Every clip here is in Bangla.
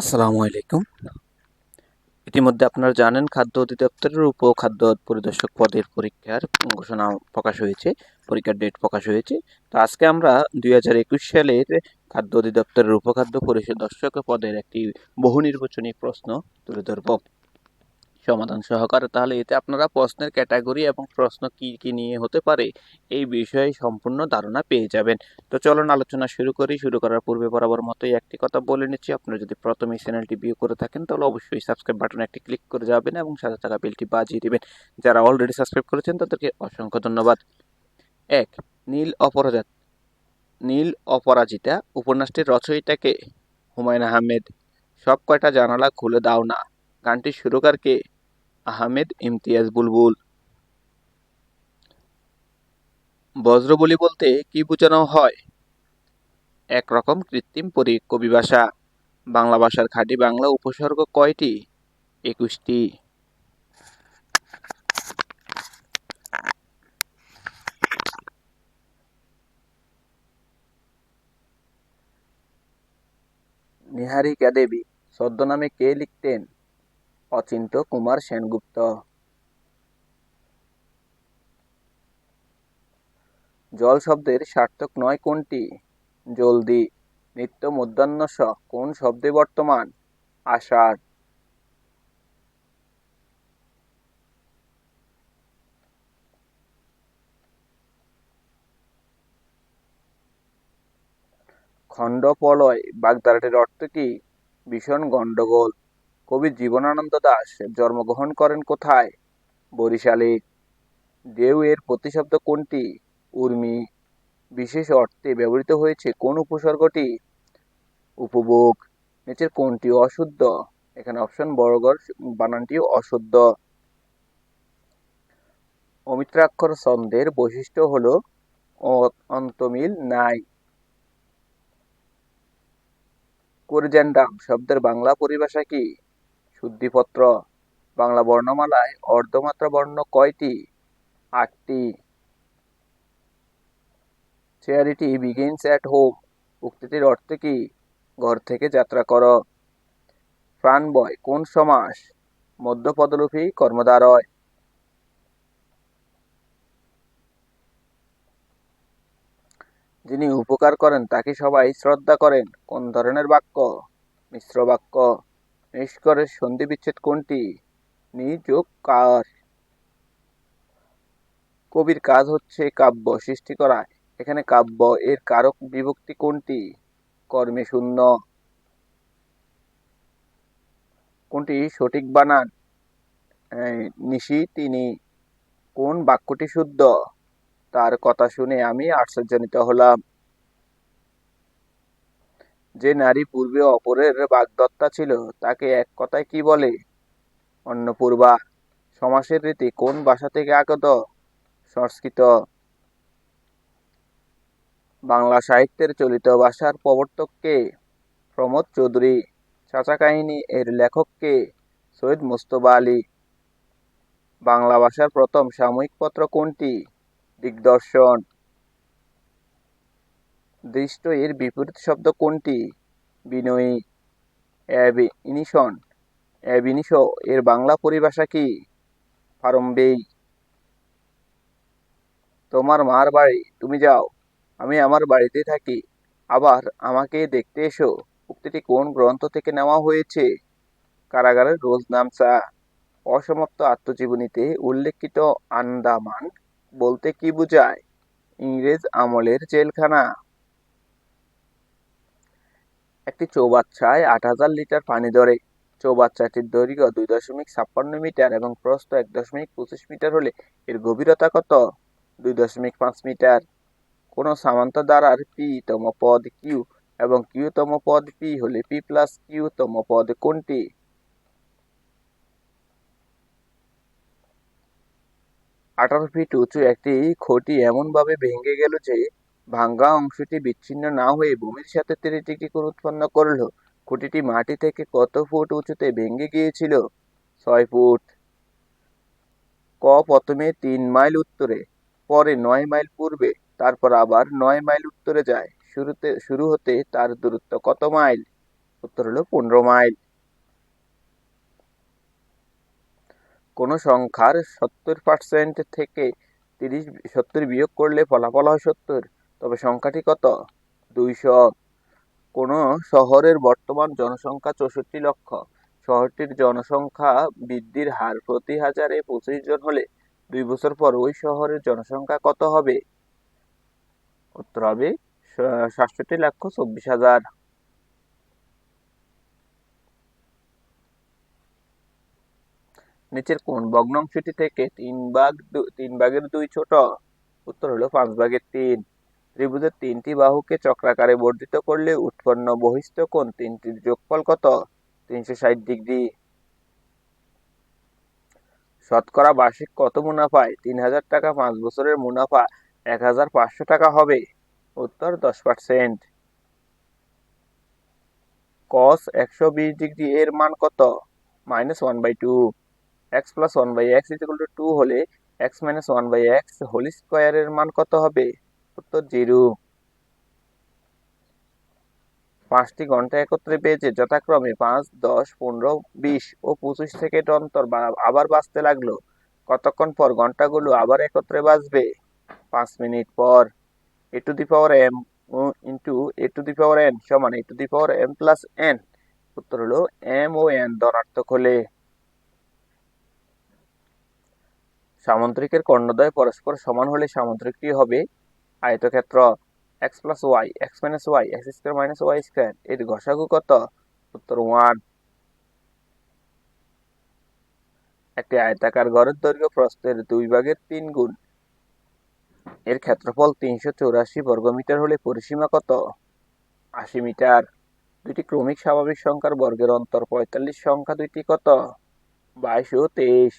আসসালামু আলাইকুম। ইতিমধ্যে আপনারা জানেন খাদ্য অধিদপ্তরের উপ খাদ্য পরিদর্শক পদের পরীক্ষার ঘোষণা প্রকাশ হয়েছে, পরীক্ষার ডেট প্রকাশ হয়েছে। তো আজকে আমরা দুই হাজার একুশ সালের খাদ্য অধিদপ্তরের উপখাদ্য পরিদর্শক পদের একটি বহু নির্বাচনী প্রশ্ন তুলে ধরব। সমাধান সহকারে, তাহলে এতে আপনারা প্রশ্নের ক্যাটাগরি এবং প্রশ্ন কি কি নিয়ে হতে পারে এই বিষয়ে সম্পূর্ণ ধারণা পেয়ে যাবেন। তো চলুন আলোচনা শুরু করি। শুরু করার পূর্বে বরাবর মতোই একটি কথা বলে নিচ্ছি। আপনারা যদি প্রথমে চ্যানেলটি ভিউ করে থাকেন, তাহলে অবশ্যই সাবস্ক্রাইব বাটনে একটি ক্লিক করে যাবেন এবং সাথে থাকা বেলটি বাজিয়ে দেবেন। যারা অলরেডি সাবস্ক্রাইব করেছেন, তাদেরকে অসংখ্য ধন্যবাদ। এক, নীল অপরাজাত, নীল অপরাজিতা উপন্যাসটির রচয়িতাকে হুমায়ুন আহমেদ। সব কয়টা জানালা খুলে দাও না। গানটির সুরকারকে আহমেদ ইমতিয়াজ বুলবুল। বজ্রবলি বলতে কি বোঝানো হয়? একরকম কৃত্রিম পরি কবি ভাষা। বাংলা ভাষার খাঁটি বাংলা উপসর্গ কয়টি? একুশটি। নিহারিকা দেবী, ছদ্মনামে কে লিখতেন? অচিন্ত কুমার সেনগুপ্ত। জল শব্দের সার্থক নয় কোনটি? জলদি। নিত্য মধ্যাহ্ন স, কোন শব্দে বর্তমান? আষাঢ়। খণ্ডপলয়, বাগদারাটির অর্থ কি? ভীষণ গণ্ডগোল। কবি জীবনানন্দ দাস জন্মগ্রহণ করেন কোথায়? বরিশালে। দেউ এর প্রতিশব্দ কোনটি? উর্মি। বিশেষ অর্থে ব্যবহৃত হয়েছে কোন উপসর্গটি? উপভোগ। নিচের কোনটি অশুদ্ধ? এখানে অপশন বড়গড় বানানটি অশুদ্ধ। অমিত্রাক্ষর ছন্দের বৈশিষ্ট্য হলো অন্তমিল নাই। কোরিজেন্ডাম শব্দের বাংলা পরিভাষা কি? শুদ্ধিপত্র বাংলা বর্ণমালায় অর্ধমাত্রা বর্ণ কয়টি? আটটি। চেয়ারিটি বিগিনস অ্যাট হোম উক্তিটির অর্থ কি? ঘর থেকে যাত্রা কর। প্রাণবয় কোন সমাস? মধ্যপদলোপী কর্মদ্বারয় যিনি উপকার করেন, তাকে সবাই শ্রদ্ধা করেন। কোন ধরনের বাক্য? মিশ্র বাক্য। নিষ্করের সন্ধি বিচ্ছেদ কোনটি নিযোগ কার? কবির কাজ হচ্ছে কাব্য সৃষ্টি করা। এখানে কাব্য এর কারক বিভক্তি কোনটি? কর্মে শূন্য। কোনটি সঠিক বানান নিশি তিনি কোন বাক্যটি শুদ্ধ? তার কথা শুনে আমি আশ্চর্যান্বিত হলাম। যে নারী পূর্বে অপরের বাগদত্তা ছিল, তাকে এক কথায় কি বলে? অন্নপূর্বা, সমাসের রীতি কোন ভাষা থেকে আগত? সংস্কৃত। বাংলা সাহিত্যের চলিত ভাষার প্রবর্তককে প্রমোদ চৌধুরী। চাচা কাহিনী এর লেখককে সৈয়দ মুস্তফা আলী। বাংলা ভাষার প্রথম সাময়িক পত্র কোনটি? দিগদর্শন। দৃষ্ট এর বিপরীত শব্দ কোনটি? বিনয়ী, অ্যাবিনিশন, অ্যাবিনিশ, এর বাংলা পরিভাষা কি? প্রারম্ভেই, তোমার মার বাড়ি, তুমি যাও, আমি আমার বাড়িতে থাকি, আবার আমাকে দেখতে এসো, উক্তিটি কোন গ্রন্থ থেকে নেওয়া হয়েছে? কারাগারের রোজ নামসা, অসমাপ্ত আত্মজীবনীতে উল্লেখিত আন্দামান বলতে কি বোঝায়? ইংরেজ আমলের জেলখানা। একটি চৌবাচ্চায় আট হাজার লিটার পানি ধরে। চৌবাচ্চাটির দৈর্ঘ্য দুই দশমিক ছাপ্পান্ন মিটার এবং প্রস্থ এক দশমিক পঁচিশ মিটার হলে এর গভীরতা কত? দুই দশমিক পাঁচ মিটার। কোনো সামান্ত দ্বারার পি তম পদ কিউ এবং কিউ তম পদ পি হলে পি প্লাস কিউ তম পদ কোনটি? আঠারো ফিট উঁচু একটি খটি এমনভাবে ভেঙে গেল যে ভাঙ্গা অংশটি বিচ্ছিন্ন না হয়ে ভূমির সাথে কোণ উৎপন্ন করল। খুঁটিটি মাটি থেকে কত ফুট উঁচুতে ভেঙে গিয়েছিল? ছয় ফুট। ক প্রথমে তিন মাইল উত্তরে, পরে নয় মাইল পূর্বে, তারপর আবার নয় মাইল উত্তরে যায়। শুরুতে, শুরু হতে তার দূরত্ব কত মাইল? উত্তর হলো পনেরো মাইল। কোনো সংখ্যার সত্তর পার্সেন্ট থেকে তিরিশ, সত্তর বিয়োগ করলে ফলাফল হয় সত্তর। তবে সংখ্যাটি কত? দুইশো। কোনো শহরের বর্তমান জনসংখ্যা চৌষট্টি লক্ষ। শহরটির জনসংখ্যা বৃদ্ধির হার প্রতি হাজারে পঁচিশ জন হলে দুই বছর পর ওই শহরের জনসংখ্যা কত হবে? উত্তর হবে সাতষট্টি লক্ষ চব্বিশ হাজার। নিচের কোন ভগ্নাংশটি থেকে তিন ভাগ তিন ভাগের দুই ছোট? উত্তর হলো পাঁচ ভাগের তিন। ত্রিভুজের তিনটি বাহুকে চক্রাকারে বর্ধিত করলে উৎপন্ন বহিস্থ কোণ তিনটির যোগফল কত? তিনশো ষাট ডিগ্রি। শতকরা বার্ষিক কত মুনাফায় তিন হাজার টাকা পাঁচ বছরের মুনাফা এক হাজার পাঁচশো টাকা হবে। উত্তর দশ পার্সেন্ট কস একশো বিশ ডিগ্রি এর মান কত? Minus one by two. X plus one by X is two two হলে X minus one by X whole স্কোয়ারের মান কত হবে? উত্তর জিরো। পাঁচটি ঘণ্টা একত্রে পেয়েছে, যথাক্রমে পাঁচ, দশ, পনেরো, বিশ ও পঁচিশ সেকেন্ড অন্তর আবার বাঁচতে লাগল। কতক্ষণ পর ঘন্টাগুলো আবার একত্রে বাজবে? পাঁচ মিনিট পর। A to the power M into A to the power N সমান A to the power M plus N. উত্তর হলো এম ও এন ধনাত্মক হলে। সামুদ্রিকের কর্ণদ্বয় পরস্পর সমান হলে সামুদ্রিকটি হবে? আয়তক্ষেত্র X plus Y X minus Y X square minus Y square এর ঘষাগু কত? উত্তর ওয়ান একটি আয়তাকার ঘরের দৈর্ঘ্য প্রস্থের দুই ভাগের তিন গুণ। এর ক্ষেত্রফল তিনশো চৌরাশি বর্গমিটার হলে পরিসীমা কত? আশি মিটার। দুইটি ক্রমিক স্বাভাবিক সংখ্যার বর্গের অন্তর পঁয়তাল্লিশ, সংখ্যা দুইটি কত? বাইশ ও তেইশ।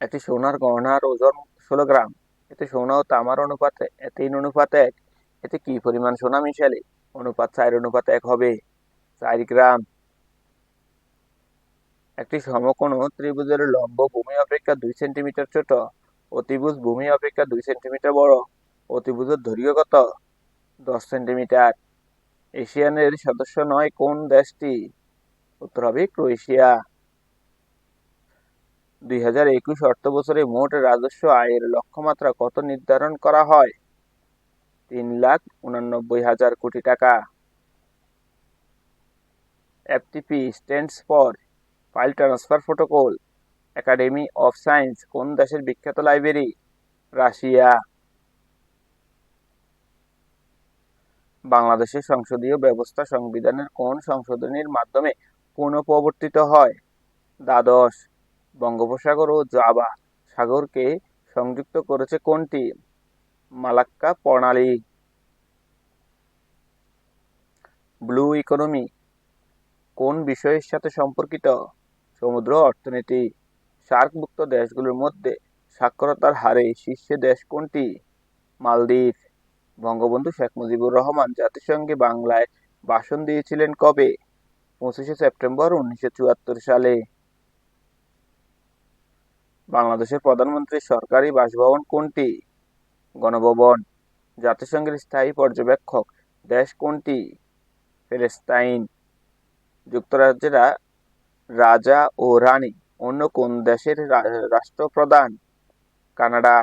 একটি সোনার গহনার ওজন ষোলো গ্রাম। এতে সোনা ও তামার অনুপাত তিন অনুপাত এক। এতে কি পরিমাণ সোনা মিশালে? অনুপাত চার, অনুপাত এক হবে। চার গ্রাম। একটি সমকোণ ত্রিভুজের লম্ব ভূমি অপেক্ষা দুই সেন্টিমিটার ছোট। অতিভুজ ভূমি অপেক্ষা দুই সেন্টিমিটার বড়। অতিভুজের দৈর্ঘ্য কত? দশ সেন্টিমিটার। এশিয়ানের সদস্য নয় কোন দেশটি? উত্তর হবে ক্রোয়েশিয়া। দুই হাজার একুশ অর্থ বছরে মোট রাজস্ব আয়ের লক্ষ্যমাত্রা কত নির্ধারণ করা হয়? তিন লাখ উনানব্বই হাজার কোটি টাকা। FTP stands for file transfer protocol academy of science কোন দেশের বিখ্যাত লাইব্রেরি? রাশিয়া। বাংলাদেশের সংসদীয় ব্যবস্থা সংবিধানের কোন সংশোধনীর মাধ্যমে পুনঃপ্রবর্তিত হয়? দ্বাদশ। বঙ্গোপসাগর ও জাভা সাগরকে সংযুক্ত করেছে কোনটি? মালাক্কা প্রণালী। Blue economy. কোন বিষয়ের সাথে সম্পর্কিত? সমুদ্র অর্থনীতি। সার্কভুক্ত দেশগুলোর মধ্যে সাক্ষরতার হারে শীর্ষে দেশ কোনটি? মালদ্বীপ। বঙ্গবন্ধু শেখ মুজিবুর রহমান জাতিসংঘে বাংলায় ভাষণ দিয়েছিলেন কবে? পঁচিশে সেপ্টেম্বর উনিশশো চুয়াত্তর সালে। বাংলাদেশের প্রধানমন্ত্রীর সরকারি বাসভবন কোনটি? গণভবন, জাতিসংঘের স্থায়ী পর্যবেক্ষক, দেশ কোনটি? ফেলেস্তাইন, যুক্তরাজ্যের রাজা ও রানী, অন্য কোন দেশের রাষ্ট্রপ্রধান? কানাডা।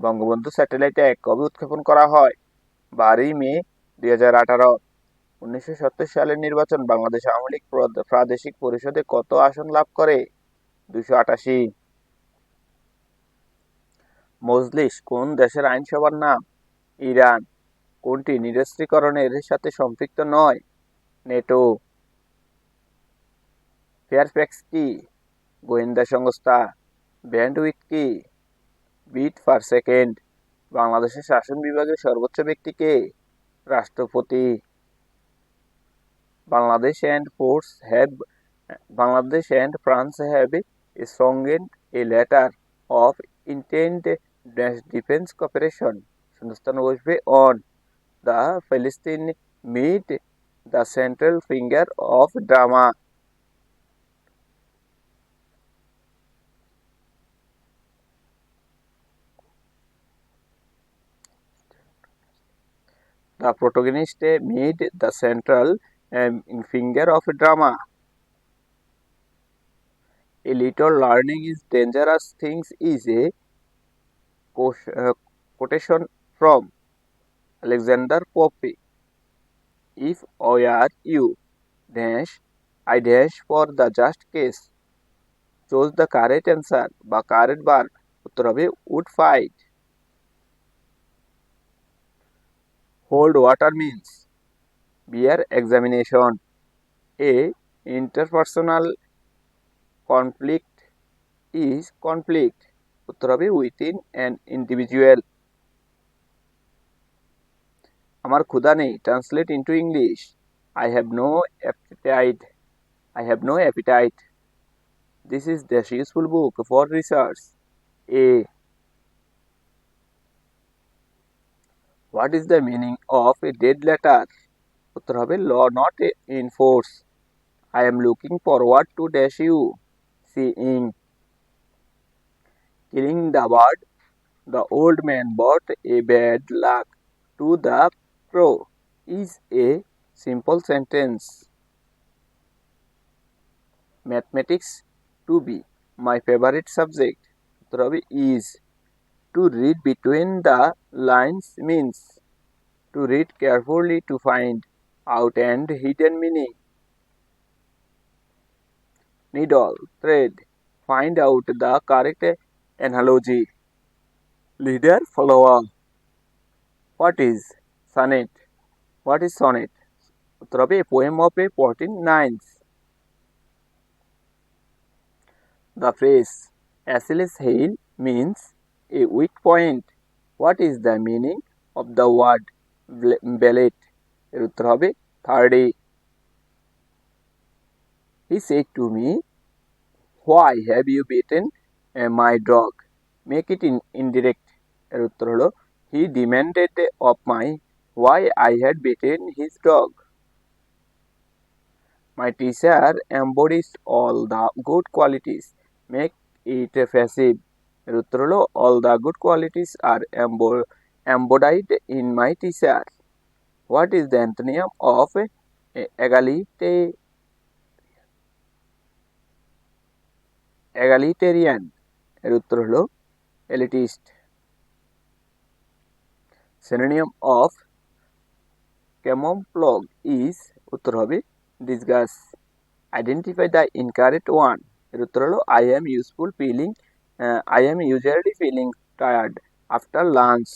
বঙ্গবন্ধু স্যাটেলাইট এক কবে উৎক্ষেপণ করা হয়, বারোই মে, দুই হাজার আঠারো। উনিশশো সত্তর সালের নির্বাচন বাংলাদেশ আওয়ামী লীগ প্রাদেশিক পরিষদে কত আসন লাভ করে? দুশো আটাশি। মজলিস, কোন দেশের আইনসভার নাম? ইরান। কোনটি নিরস্ত্রীকরণের সাথে সম্পৃক্ত নয়? নেটো। ফেয়ারফ্যাক্স কি? গোয়েন্দা সংস্থা। ব্যান্ডউইথ কি? Bit per second. বাংলাদেশের শাসন বিভাগের সর্বোচ্চ ব্যক্তিকে রাষ্ট্রপতি। Bangladesh and force have Bangladesh and France have strengthened a letter of intent defense cooperation. Hindustan on the Palestine meet the central finger of drama. The protagonist made the central um, finger of drama. A little learning is dangerous things is a quote- uh, quotation from Alexander Pope. If I are you, dash, I dash for the just case. Chose the correct answer বা correct বার উত্তর হবে would fight. Hold water means beer examination. A, interpersonal conflict is conflict. উত্তর হবে within an individual. আমার ক্ষুধা নেই translate into English I have no appetite I have no appetite this is the useful book for research a what is the meaning of a dead letter উত্তর হবে law not in force I am looking forward to dash you seeing killing the bird the old man but a bad luck to the crow is a simple sentence. Mathematics to be my favorite subject. উত্তর হবে is. To read between the lines means to read carefully to find out and hidden meaning. Needle, thread, find out the correct analogy. Leader, follower. What is sonnet? What is sonnet? উত্তর হবে a poem of a 14 lines. The phrase Achilles heel means a weak point. What is the meaning of the word ballet? এর উত্তর হবে থার্ডে He said to me, Why have you beaten uh, my dog? Make it in indirect. এর উত্তর হলো He demanded of my why I had beaten his dog. My teacher embodies all the good qualities. Make it passive. এর উত্তর হলো the good qualities are embo- embodied in my teacher. What is the antonym of egalite egalitarian? এর উত্তর হলো elitist. synonym of camouflage is উত্তর হবে disgust identify the incorrect one এর উত্তর হলো I am useful feeling uh, I am usually feeling tired after lunch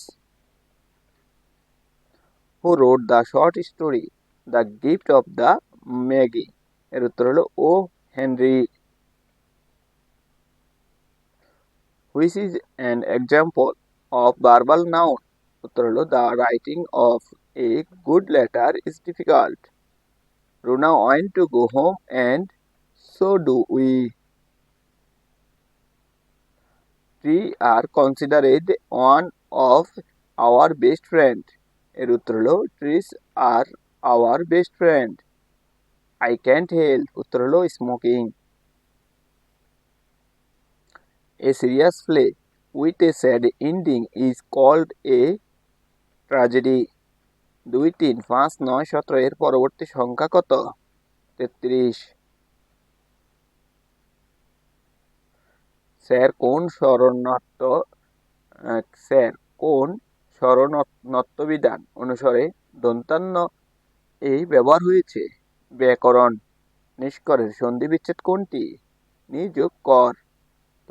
who wrote the short story, the gift of the Maggie এর উত্তর হলো O Henry which is an example of verbal noun. উত্তর হলো the writing of a good letter is difficult Runa wine to go home and so do we tree are considered one of our best friend এর উত্তর হলো trees are our best friend I can't help উত্তর হলো smoking a serious play with a sad ending is called a tragedy দুই তিন পাঁচ নয় সতেরো, এর পরবর্তী সংখ্যা কত? তেত্রিশ। স্যার, কোন স্মরণাত্ম স্যার, কোন স্মরণত্ববিধান অনুসারে দন্তান্ন এই ব্যবহার হয়েছে। ব্যাকরণ নিষ্করের সন্ধি বিচ্ছেদ কোনটি? নিযোগ কর।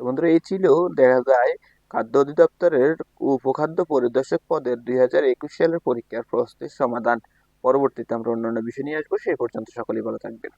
তো বন্ধুরা, এই ছিল দেখা যায় খাদ্য অধিদপ্তরের উপখাদ্য পরিদর্শক পদের দুই হাজার একুশ সালের পরীক্ষার প্রশ্নের সমাধান। পরবর্তীতে আমরা অন্যান্য বিষয় নিয়ে আসব সেই পর্যন্ত সকলেই ভালো থাকবেন।